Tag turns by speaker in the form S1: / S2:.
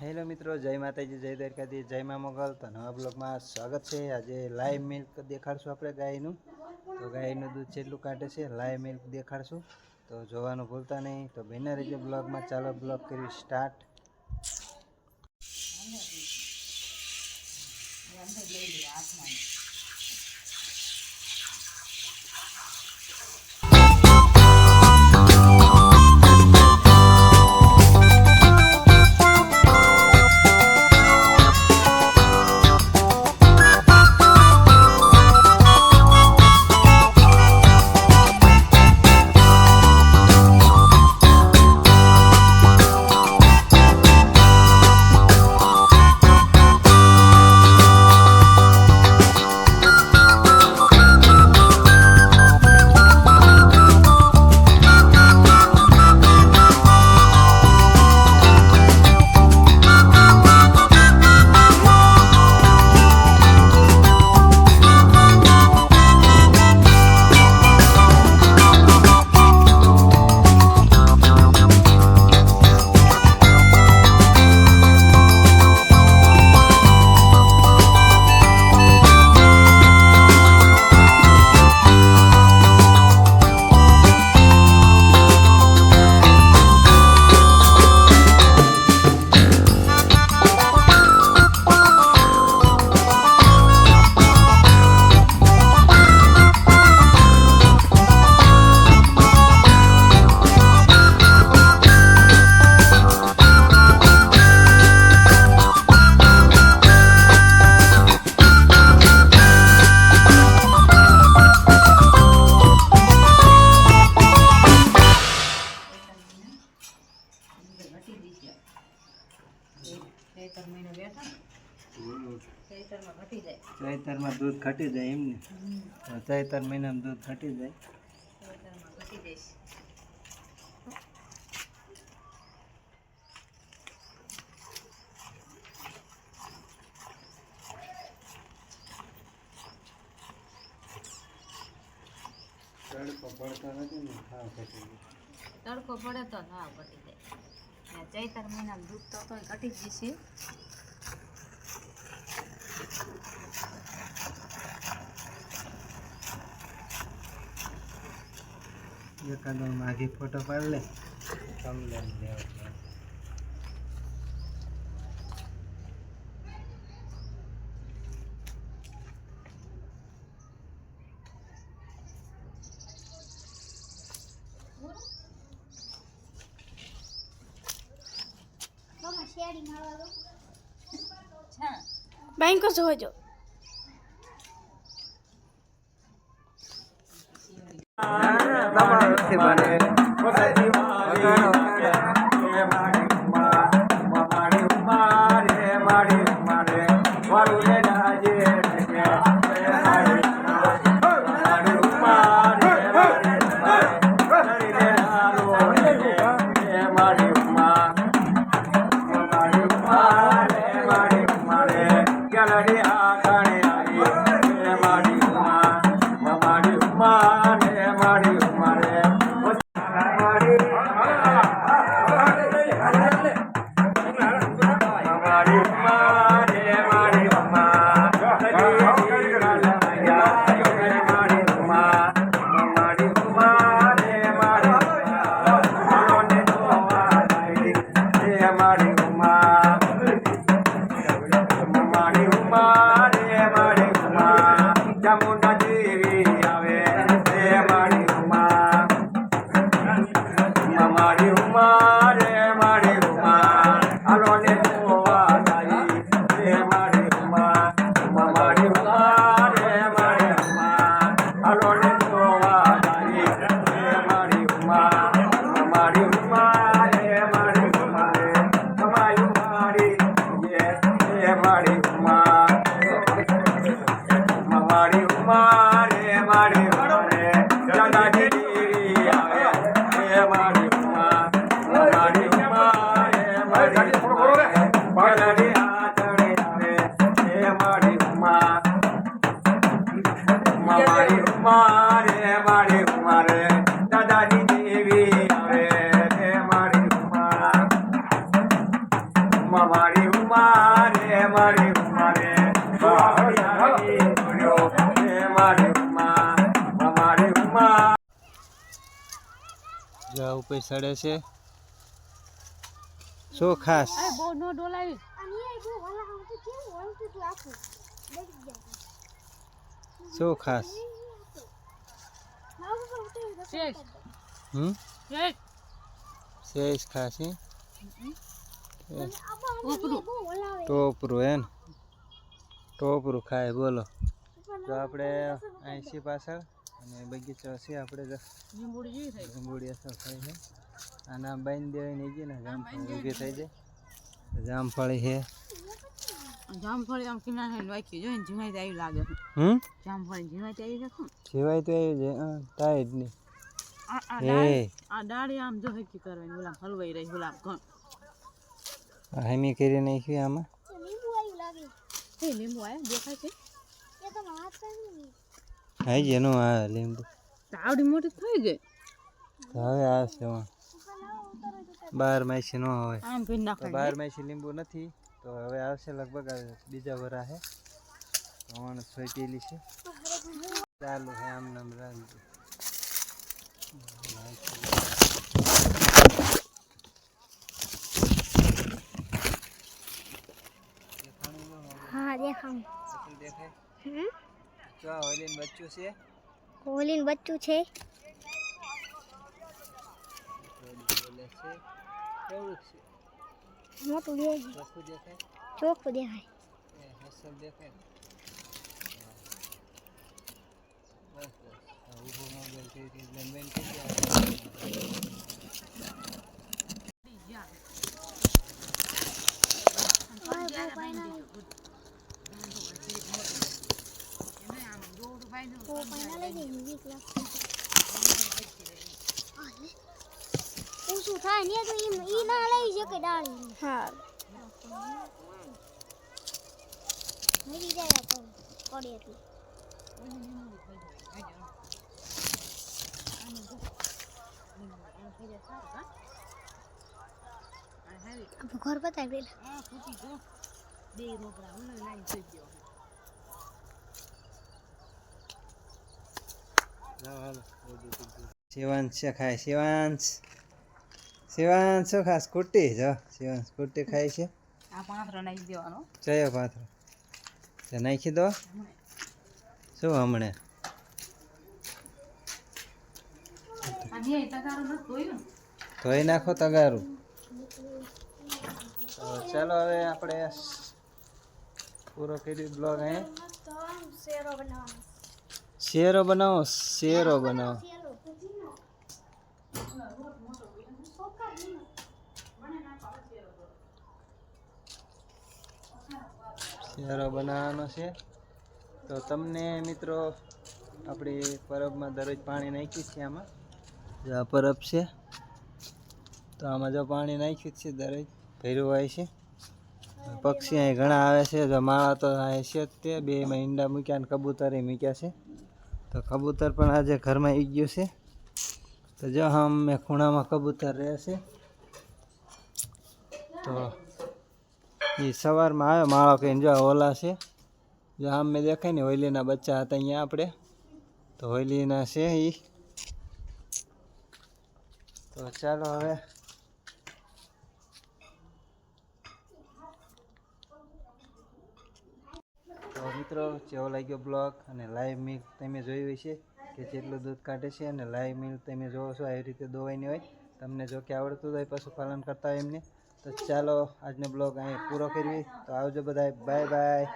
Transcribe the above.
S1: Hello મિત્રો, જય માતાજી, જય દ્વારકાધી જય મા મોગલ. તો નવા બ્લોગમાં સ્વાગત છે. આજે લાઈવ મિલ્ક દેખાડશું આપણે ગાયનું. તો ગાયનું દૂધ જેટલું કાઢે છે લાઈવ મિલ્ક દેખાડશું. તો જોવાનું ભૂલતા નહીં. તો બિના રીતે બ્લોગમાં ચાલો, બ્લોગ કરી સ્ટાર્ટ
S2: ચૈતર ચૈતરમાં
S1: દૂધ ઘટી જાય એમ ને? ચૈતર મહિનામાં દૂધ ઘટી જાય. તડકો પડતો નથી ને હા ઘટી જાય.
S2: તડકો પડે તો ના ઘટી જાય. ને ચૈતર મહિનામાં દૂધ તો તોય ઘટી જ જશે.
S1: એકાદો માઘી ફોટો પાડી લે. કમલેન લેવા
S2: છા.
S3: બેંકો જોજો
S1: পারে મારી ઉમા મારી રે મારી ઉમા રે બાવળિયાની જોડ્યો. રે મારી ઉમા મારી ઉમા.
S3: જો ઉપર સડે છે. શું ખાસ?
S2: નો ડોલાવી.
S3: શું ખાસ?
S2: શેષ.
S3: હમ?
S2: શેષ.
S3: ખાસ હે? ટોપરું એમ. ટોપરું ખાય બોલો. તો આપણે અહીંથી પાછળ અને બગીચો છે આપણે જો
S2: લીંબુડી જેવી થઈ
S3: લીંબુડી અસર થાય છે. આના બાંધી દેવાય નહીં ગઈ ને જામફળી ઊભી થઈ જાય. જામફળી છે.
S2: જામફળી આમ કિનારે વાંચી જોઈને ઝીણાઈ આવી લાગે.
S3: હમ?
S2: જામફળી આવી જશે ને
S3: તો આવી જાય. નહીં
S2: આ આ
S3: એ
S2: આ ડાળી આમ જો હકી કરવાની ઓલા હલવાઈ રહી ઓલા ઘણ.
S3: હમી કરી નાખ્યું આમાં?
S2: એ લીંબુ આયા? દેખાય છે?
S3: હાઈ જેનો આ લીંબુ.
S2: તાવડી મોટી થઈ ગઈ.
S3: તો હવે આવશે એમાં. બાર માસી ન હોય.
S2: આમ ભી
S3: તો
S2: નાખાય.
S3: બાર માસી લીંબુ નથી. તો હવે આવશે લગભગ બીજા વરા છે ત્રણ સોઈટેલી છે. ચાલુ હે આમ નામ રાખજો
S4: હા દેખામ
S3: અસલ
S4: હમ?
S3: જો આ બચ્ચું છે.
S4: કોહલીન બચ્ચું છે.
S3: બોલે છે. કેવું છે?
S4: મોટું દેખાય.
S3: ચોખ્ખું દેખાય?
S4: ચોખ્ખું દેખાય.
S3: એ દેખાય બસ બસ. આ મોબાઈલ થઈ થઈ એટલે થઈ ગયા
S4: ઊંચું થાય ને તો ઈ ના લઈ શકે ડાળી હા. મરી જાય તો એટલે ઘર પતાવી
S2: બે થઈ ગયો
S3: શિવાંશ છે ખાય? શિવાંશ શિવાંશ શું ખાસ કુટ્ટી જો. શિવાંશ કુટ્ટી ખાય છે.
S2: આ પાંથરો નાખી દેવાનો.
S3: ચયો પાથરો? તે નાખી દો. શું હમણે? ધોઈ નાખો તગારું. તો ચાલો હવે આપણે પૂરો કરી બ્લોગ
S4: શેરો બનાવવાનો
S3: શેરો બનાવો શેરો બનાવો. શેરો બનાવવાનો છે. તો તમને મિત્રો, આપણી પરબમાં દરરોજ પાણી નાખ્યું છે આમાં. જો આ પરબ છે. તો આમાં જો પાણી નાખ્યું છે દરરોજ, ભર્યું હોય છે. પક્ષી અહીં ઘણા આવે છે. જો માળા તો અહીં છે તે. બે ઈંડા મૂક્યા અને કબૂતરે મૂક્યા છે. તો કબૂતર પણ આજે ઘરમાં આવી ગયું છે. તો જો અમે ખૂણામાં કબૂતર રહે છે. તો એ સવારમાં આવે માળો કહીને જો ઓલા છે. જો આમ મેં દેખાય ને હોયલીના બચ્ચા હતા અહીંયા આપણે. તો હોયલીના છે એ તો ચાલો હવે તો મિત્રો જેવો લાગ્યો બ્લોગ અને લાઈવ મિલ્ક તમે જોયું હશે? કે જેટલું દૂધ કાઢે છે અને લાઈવ મિલ્ક તમે જોવો છો, આવી રીતે દોવાઈની હોય. તમને જો કે આવડતું હોય, પશુપાલન કરતા હોય એમને. તો ચાલો, આજનો બ્લોગ અહીં પૂરો કરીએ. તો આવજો બધા બાય બાય.